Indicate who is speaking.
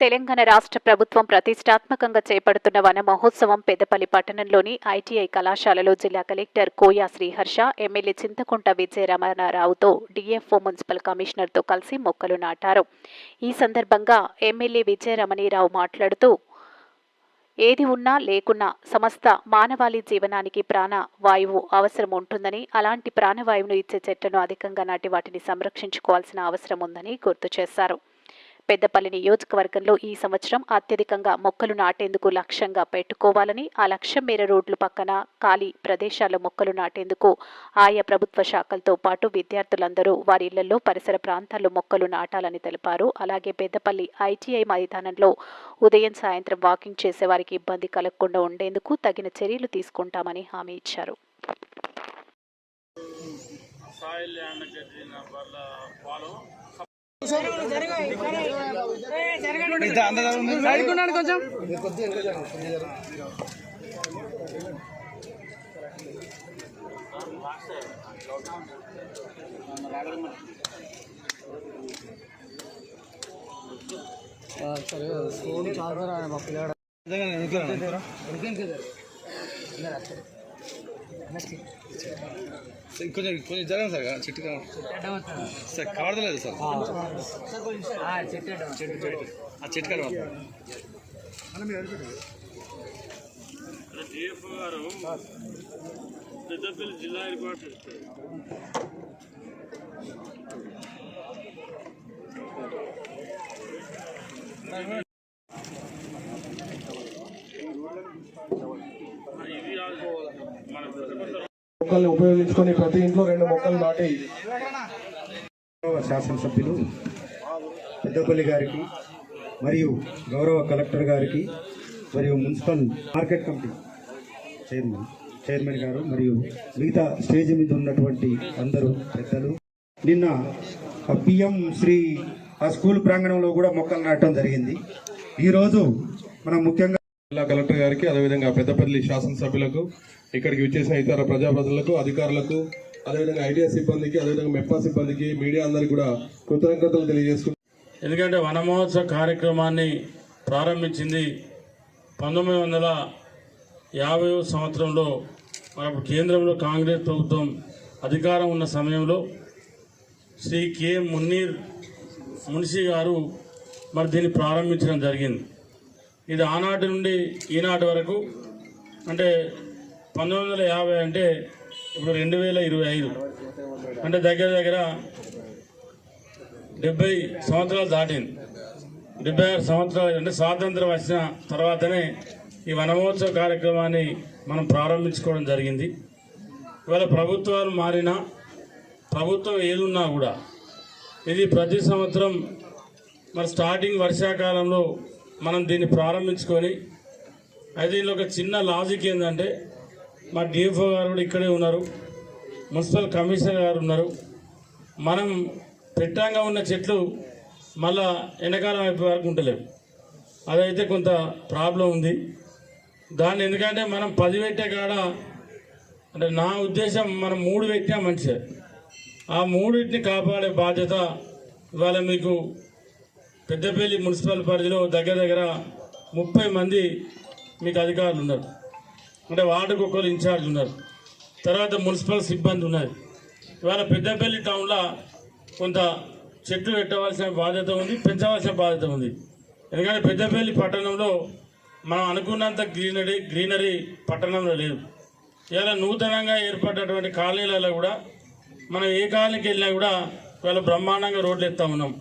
Speaker 1: తెలంగాణ రాష్ట్ర ప్రభుత్వం ప్రతిష్టాత్మకంగా చేపడుతున్న వన మహోత్సవం పెద్దపల్లి పట్టణంలోని ఐటీఐ కళాశాలలో జిల్లా కలెక్టర్ కోయా శ్రీహర్ష ఎమ్మెల్యే చింతకుంట విజయరమణారావుతో డిఎఫ్ఓ మున్సిపల్ కమిషనర్తో కలిసి మొక్కలు నాటారు. ఈ సందర్భంగా ఎమ్మెల్యే విజయరమణీరావు మాట్లాడుతూ ఏది ఉన్నా లేకున్నా సమస్త మానవాళి జీవనానికి ప్రాణ వాయువు అవసరం ఉంటుందని అలాంటి ప్రాణవాయువును ఇచ్చే చెట్లను అధికంగా నాటి వాటిని సంరక్షించుకోవాల్సిన అవసరం ఉందని గుర్తు చేశారు. పెద్దపల్లి నియోజకవర్గంలో ఈ సంవత్సరం అత్యధికంగా మొక్కలు నాటేందుకు లక్ష్యంగా పెట్టుకోవాలని ఆ లక్ష్యం మేర రోడ్లు పక్కన ఖాళీ ప్రదేశాల్లో మొక్కలు నాటేందుకు ఆయా ప్రభుత్వ శాఖలతో పాటు విద్యార్థులందరూ వారి ఇళ్ళలో పరిసర ప్రాంతాల్లో మొక్కలు నాటాలని తెలిపారు. అలాగే పెద్దపల్లి ఐటీఐ మైదానంలో ఉదయం సాయంత్రం వాకింగ్ చేసే వారికి ఇబ్బంది కలగకుండా ఉండేందుకు తగిన చర్యలు తీసుకుంటామని హామీ ఇచ్చారు.
Speaker 2: సాయిల్ ల్యాండ్ జరిగిన వాళ్ళ పొలం
Speaker 3: అడుగున్నాను కొంచెం సరే ఫోన్ చార్జర్ మా పిల్లాడు
Speaker 4: కొంచెం కొంచెం జరగండి సార్ చెట్టు సార్ కవడలేదు సార్. ఆ. చెట్టు కాడ
Speaker 2: పెద్దపల్లి జిల్లా ఏర్పాటు
Speaker 5: మొక్కల్ని ఉపయోగించుకొని ప్రతి ఇంట్లో రెండు మొక్కలు నాటి
Speaker 6: గౌరవ శాసనసభ్యులు పెద్దపల్లి గారికి మరియు గౌరవ కలెక్టర్ గారికి మరియు municipal market committee chairman chairman గారు మరియు మిగతా స్టేజ్ మీద ఉన్నటువంటి అందరూ పెద్దలు. నిన్న ఆ పిఎం శ్రీ ఆ స్కూల్ ప్రాంగణంలో కూడా మొక్కలు నాటడం జరిగింది. ఈరోజు మనం ముఖ్యంగా
Speaker 5: జిల్లా కలెక్టర్ గారికి అదేవిధంగా పెద్దపల్లి శాసనసభ్యులకు ఇక్కడికి విచ్చేసిన ఇతర ప్రజాప్రతినిధులకు అధికారులకు అదేవిధంగా ఐడియా సిబ్బందికి అదేవిధంగా మెప్పా సిబ్బందికి మీడియా అందరికీ కూడా కృతజ్ఞతలు తెలియజేసుకుంటున్నాను
Speaker 2: ఎందుకంటే వనమహోత్సవ కార్యక్రమాన్ని ప్రారంభించింది పంతొమ్మిది వందల యాభై సంవత్సరంలో మనకు కేంద్రంలో కాంగ్రెస్ ప్రభుత్వం అధికారం ఉన్న సమయంలో శ్రీ కె మున్నీర్ మున్షి గారు మరి దీన్ని ప్రారంభించడం జరిగింది. ఇది ఆనాటి నుండి ఈనాటి వరకు అంటే పంతొమ్మిది వందల యాభై అంటే ఇప్పుడు రెండు వేల ఇరవై ఐదు. అంటే దగ్గర దగ్గర డెబ్బై సంవత్సరాలు దాటింది. డెబ్బై ఆరు సంవత్సరాలు అంటే స్వాతంత్రం వచ్చిన తర్వాతనే ఈ వనమహోత్సవ కార్యక్రమాన్ని మనం ప్రారంభించుకోవడం జరిగింది. ఇవాళ ప్రభుత్వాలు మారినా ప్రభుత్వం ఏదున్నా కూడా ఇది ప్రతి సంవత్సరం మరి స్టార్టింగ్ వర్షాకాలంలో మనం దీన్ని ప్రారంభించుకొని అయితే దీనిలో ఒక చిన్న లాజిక్ ఏంటంటే మా డిఎఫ్ఓ గారు కూడా ఇక్కడే ఉన్నారు మున్సిపల్ కమిషనర్ గారు ఉన్నారు. మనం పెట్టంగా ఉన్న చెట్లు మళ్ళా ఎండాకాలం అయిపోయే వరకు ఉంటలేవు అదైతే కొంత ప్రాబ్లం ఉంది. దాన్ని ఎందుకంటే మనం పది పెట్టే కాడ అంటే నా ఉద్దేశం మనం మూడు పెట్టినా మంచిదే. ఆ మూడింటిని కాపాడే బాధ్యత ఇవాళ మీకు పెద్దపల్లి మున్సిపల్ పరిధిలో దగ్గర దగ్గర ముప్పై మంది మీకు అధికారులు ఉన్నారు. అంటే వార్డుకు ఒకరు ఇన్ఛార్జ్ ఉన్నారు. తర్వాత మున్సిపల్ సిబ్బంది ఉన్నారు ఇవాళ పెద్దపల్లి టౌన్లో కొంత చెట్లు పెట్టవలసిన బాధ్యత ఉంది పెంచవలసిన బాధ్యత ఉంది. ఎందుకంటే పెద్దపల్లి పట్టణంలో మనం అనుకున్నంత గ్రీనరీ గ్రీనరీ పట్టణంలో లేదు. ఇవాళ నూతనంగా ఏర్పడినటువంటి కాలనీలలో కూడా మనం ఏ కాలనీకి వెళ్ళినా కూడా ఇవాళ బ్రహ్మాండంగా రోడ్లు ఎత్తా ఉన్నాం.